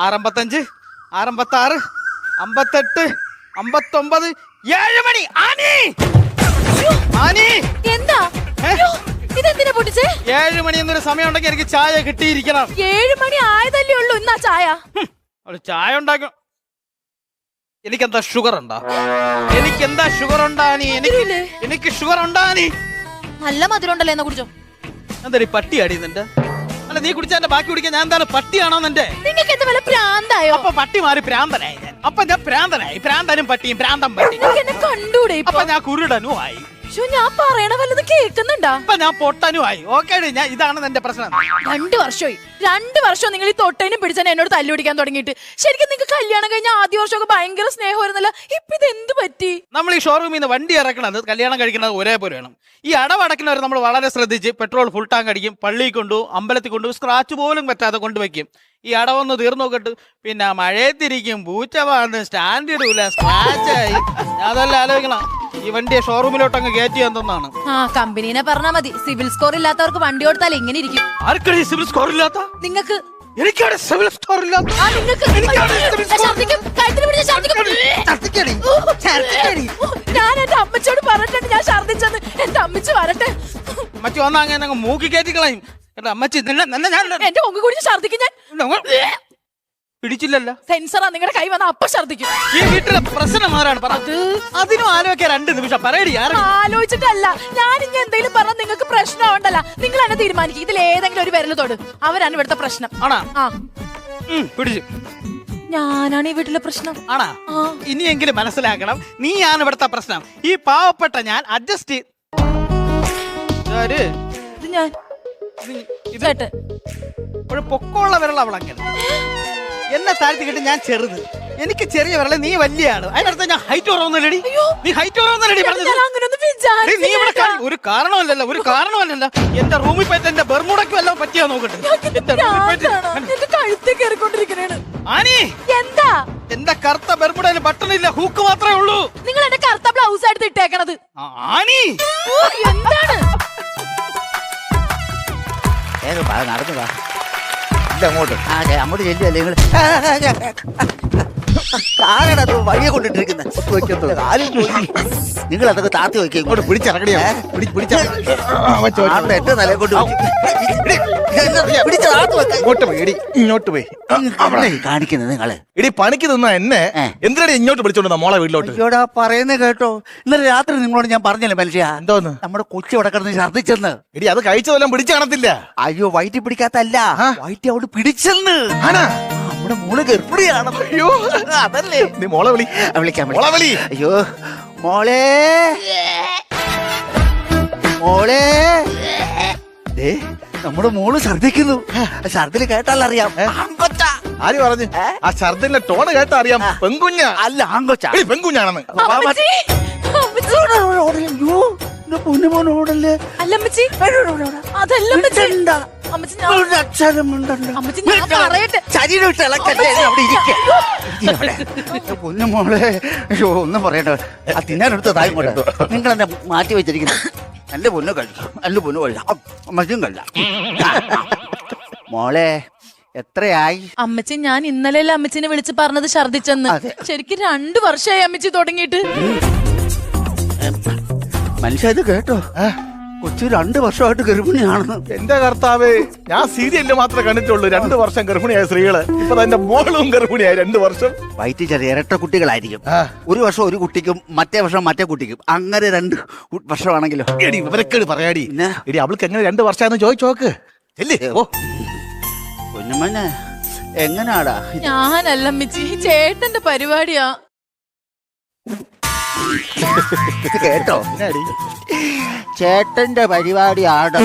ആറമ്പത്തഞ്ച് ആറമ്പത്താറ് അമ്പത്തെട്ട് അമ്പത്തൊമ്പത് ഏഴ് മണി. ആനി! ആനി! എന്താ? ഇതെന്തിനാ പൊട്ടിച്ചേ? ഏഴ് മണി എന്നൊരു സമയം ഉണ്ടെങ്കിൽ എനിക്ക് ചായ കിട്ടിയിരിക്കണം. ഏഴു മണി ആയതല്ലേ ഉള്ളൂ എന്നാ ചായ? ചായ ഉണ്ടാക്കും എനിക്കെന്താ ഷുഗർ എനിക്ക് എന്താ ഷുഗർ ഉണ്ടാനി എനിക്ക് എനിക്ക് ഷുഗർ ഉണ്ടാനി നല്ല മധുരം ഉണ്ടല്ലേ എന്നാ കുടിച്ചോ എന്താ പട്ടി അടി നിന്റെ? അല്ല നീ കുടിച്ചാ ബാക്കി കുടിക്കാൻ ഞാൻ എന്താണ് പട്ടിയാണോ നിന്റെ? നിങ്ങൾക്ക് എന്താ വല്ല പ്രാന്തായോ? അപ്പൊ പട്ടി മാറി പ്രാന്തനായി ഞാൻ. അപ്പൊ ഞാൻ പ്രാന്തനായി. പ്രാന്തനും പട്ടിയും പ്രാന്തം പട്ടി നിങ്ങൾക്ക് എന്നെ കണ്ടൂടെ അപ്പൊ ഞാൻ കുരുടനും ആയി ഞാൻ പറയണ വല്ലതും കേൾക്കുന്നുണ്ടാ? അപ്പൊ ഞാൻ പൊട്ടനുമായി. ഓക്കെ ഞാൻ ഇതാണ് എന്റെ പ്രശ്നം. രണ്ട് വർഷമായി. രണ്ട് വർഷം നിങ്ങൾ ഈ തൊട്ടേനും പിടിച്ചാൽ എന്നോട് തല്ലു പിടിക്കാൻ തുടങ്ങിയിട്ട്. ശരിക്കും നിങ്ങൾക്ക് കല്യാണം കഴിഞ്ഞ ആദ്യ വർഷമൊക്കെ ഭയങ്കര സ്നേഹമായിരുന്നല്ലോ. ഇപ്പൊ ഇത് എന്ത് പറ്റി? നമ്മൾ ഈ ഷോറൂമിൽ നിന്ന് വണ്ടി ഇറക്കണത് കല്യാണം കഴിക്കുന്നത് ഒരേപോലെ വേണം ഈ അടവടക്കുന്നവർ നമ്മൾ വളരെ ശ്രദ്ധിച്ച് പെട്രോൾ ഫുൾ ടാങ്ക് അടിക്കും പള്ളിയിൽ കൊണ്ടു അമ്പലത്തിൽ കൊണ്ടു സ്ക്രാച്ച് പോലും പറ്റാതെ കൊണ്ടുവയ്ക്കും ഈ അടവൊന്ന് തീർന്നു നോക്കിട്ട് പിന്നെ മഴയത്തിരിക്കും പൂച്ച വന്ന് സ്റ്റാൻഡ് ഇടൂല സ്ക്രാച്ച് ആയി. ഞാൻ അതെല്ലാം ആലോചിക്കണം. ഈ വണ്ടിയെ ഷോറൂമിലോട്ട് അങ്ങ് കയറ്റി എന്തെന്നാണ്? ആ കമ്പനീനെ പറഞ്ഞാ മതി. സിവിൽ സ്കോർ ഇല്ലാത്തവർക്ക് വണ്ടി കൊടുത്താൽ ഇങ്ങനെ ഇരിക്കും. ആർക്കടി സിവിൽ സ്കോർ ഇല്ലാത്ത? നിങ്ങൾക്ക് എനിക്കാണ് സിവിൽ സ്കോർ ഇല്ലാത്ത. ആ നിങ്ങൾക്ക് എനിക്കാണ് സിവിൽ സ്കോർ ഛർദ്ദിക്കും. കഴുത്തിന് പിടിച്ച് ഛർദ്ദിക്കും. ഓ, ഞാൻ എന്റെ അമ്മച്ചോട് പറഞ്ഞിട്ടുണ്ട് ഞാൻ ഛർദ്ദിച്ചെന്ന് എന്റെ അമ്മച്ചി വരട്ടെ. അമ്മച്ചി വന്നാ അങ്ങനെ അങ്ങ് മൂക്കി കയറ്റി കളയും. എന്റെ അമ്മച്ചി നിന്നെ നിന്നെ ഞാൻ എന്റെ ഒങ്ങ് കുടിച്ച് ഛർദ്ദിക്കും ഞാൻ. പിടിച്ചില്ലല്ലോ. സെൻസറാ നിങ്ങളുടെ കൈ വന്ന അപ്പ ഛർദിക്കും ഈ വീട്ടിലെ പ്രശ്നം ആരാണ്? പറ. അതിനും ആലോചിക്കാൻ രണ്ട് നിമിഷം. പറയടി ആരാ ആലോചിച്ചിട്ടല്ല. ഞാൻ ഇനി എന്തെങ്കിലും പറഞ്ഞാൽ നിങ്ങൾക്ക് പ്രശ്നമാവണ്ടല്ല. നിങ്ങൾ തന്നെ തീരുമാനിക്കും. ഇതിൽ ഏതെങ്കിലും ഒരു വിരൽ തൊട്. അവരാണ് ഇവിടുത്തെ പ്രശ്നം. ആണാ? ആ. ഉം, പിടിച്ചു. ഞാനാണ് ഈ വീട്ടിലെ പ്രശ്നം. ആണോ? ആ. ഇനിയെങ്കിലും മനസ്സിലാക്കണം നീയാണ് ഇവിടുത്തെ പ്രശ്നം. ഈ പാവപ്പെട്ട ഞാൻ അഡ്ജസ്റ്റ് ഇത് ഞാൻ. ചേട്ടൻ. ഒരു പൊക്കമുള്ള വിരൽ അവളങ്ങനെ എന്നെ താഴ്ത്തിക്കിട്ട് ഞാൻ ചെറുത്. എനിക്ക് ചെറിയ വരല നീ വലിയ ആൾ അതിനടുത്ത് ഞാൻ ഹൈറ്റ് കുറവൊന്നുമില്ലടി. നീ ഹൈറ്റ് കുറവൊന്നുമില്ലടി പറഞ്ഞത്. നീ ഇവിടെ ഒരു കാരണമല്ലല്ലോ ഒരു കാരണമല്ലല്ലോ എന്റെ റൂമിൽ പോയിട്ട് എന്റെ ബെർമുടക്കും എല്ലാം പറ്റിയാ നോക്കട്ടെ. എന്താ? എന്റെ കറുത്ത ബെർമുടയിൽ ബട്ടൺ ഇല്ല ഹൂക്ക് മാത്രമേ ഉള്ളൂ. നിങ്ങൾ എന്റെ കറുത്ത ബ്ലൗസ് എടുത്ത് ഇട്ടേക്കണത്. ആനി! എന്താണ്? വേഗം അങ്ങോട്ട്. അങ്ങോട്ട് ചെല്ലുവല്ലേ നിങ്ങൾ ആരാണ് അത് വഴിയെ കൊണ്ടിട്ടിരിക്കുന്നത് നിങ്ങൾ അതൊക്കെ താത്തി വയ്ക്കുക ഇങ്ങോട്ട്. പിടിച്ചിറങ്ങണിയാ എന്റെ നിലയെ കൊണ്ട് ഇങ്ങോട്ട് പോയി എടി ഇങ്ങോട്ട് പോയി. കാണിക്കുന്നത് നിങ്ങൾ. എടി പണിക്ക് നിന്ന എന്നെ എന്തിനാണ് ഇങ്ങോട്ട് വിളിച്ചോണ്ട് മോളെ വീട്ടിലോട്ട്? അയ്യോടാ പറയുന്നത് കേട്ടോ. ഇന്നലെ രാത്രി നിങ്ങളോട് ഞാൻ പറഞ്ഞല്ലേ മനുഷ്യ? എന്തോന്ന്? നമ്മുടെ കൊച്ചി അവിടെ കിടന്ന് ഛർദ്ദിച്ചെന്ന്. എടി അത് കഴിച്ചതെല്ലാം പിടിച്ചു കാണത്തില്ല. അയ്യോ വൈറ്റി പിടിക്കാത്തല്ല. വൈറ്റി വയറ്റി അവിടെ പിടിച്ചെന്ന്. ആണാ? നമ്മുടെ മോൾ ഗർഭിണിയാണ്. അയ്യോ. അതല്ലേ. നീ മോളെ വിളി. വിളിക്കാം മോളെ വിളി. അയ്യോ മോളെ. മോളെ. ദേ നമ്മുടെ മോൾ ഛർദിക്കുന്നു ഛർദിൽ കേട്ടാൽ അറിയാം. ആങ്കൊച്ച. ആര് പറഞ്ഞു? ആ ഛർദിന്റെ ടോണ് കേട്ടാ അറിയാം. പെങ്കുഞ്ഞ അല്ല ആങ്കൊച്ച പെങ്കുഞ്ഞാണെന്ന് എന്റെ പൊന്നുമോനോടല്ലേ? അല്ല അമ്മച്ചി. അതല്ല അമ്മച്ചി ഞാൻ അമ്മച്ചി ഞാൻ പറയട്ടെ. ശരീരം ഇളക്കല്ലേ അവിടെ ഇരിക്ക പൊന്നുമോളെ അയ്യോ ഒന്നും പറയണ്ട. ആ തിന്നാനെടുത്ത തായും കൂടെ നിങ്ങൾ എന്നെ മാറ്റി വെച്ചിരിക്കുന്നു. എന്റെ പൊന്നു കഴിച്ചു എന്റെ പൊന്നു കഴിച്ചു അമ്മച്ചും കഴിച്ച മോളെ എത്രയായി? അമ്മച്ചി ഞാൻ ഇന്നലെ അമ്മച്ചിനെ വിളിച്ച് പറഞ്ഞത് ഛർദിച്ചെന്ന് അതെ. ശരിക്കും രണ്ടു വർഷമായി അമ്മച്ചി തുടങ്ങിയിട്ട്. മനുഷ്യ ഇത് കേട്ടോ. കൊച്ചു രണ്ട് വർഷമായിട്ട് ഗർഭിണിയാണ്. എന്റെ കർത്താവേ ഞാൻ സീരിയലിൽ മാത്രമേ കണ്ടിട്ടുള്ളൂ. രണ്ട് വർഷം ഗർഭിണിയായ സ്ത്രീകൾ. ഇപ്പൊ എന്റെ മോളും ഗർഭിണിയായി രണ്ട് വർഷം. വയറ്റിൽ ചെറിയ ഇരട്ട കുട്ടികളായിരിക്കും. ഒരു വർഷം ഒരു കുട്ടിക്കും മറ്റേ വർഷം മറ്റേ കുട്ടിക്കും. അങ്ങനെ രണ്ട് വർഷമാണെങ്കിലോ? എടി ഇവരൊക്കെ പറയാടി. ഇടി എടി അവൾക്ക് എങ്ങനെ രണ്ട് വർഷമായെന്ന് ചോദിച്ചു നോക്ക്. ചെല്ലേ ഓ പൊന്നുമനെ എങ്ങനാടാ? ഞാനല്ല മിച്ചി ചേട്ടന്റെ പരിപാടിയാ. കേട്ടോ? ചേട്ടന്റെ പരിപാടിയാണ്?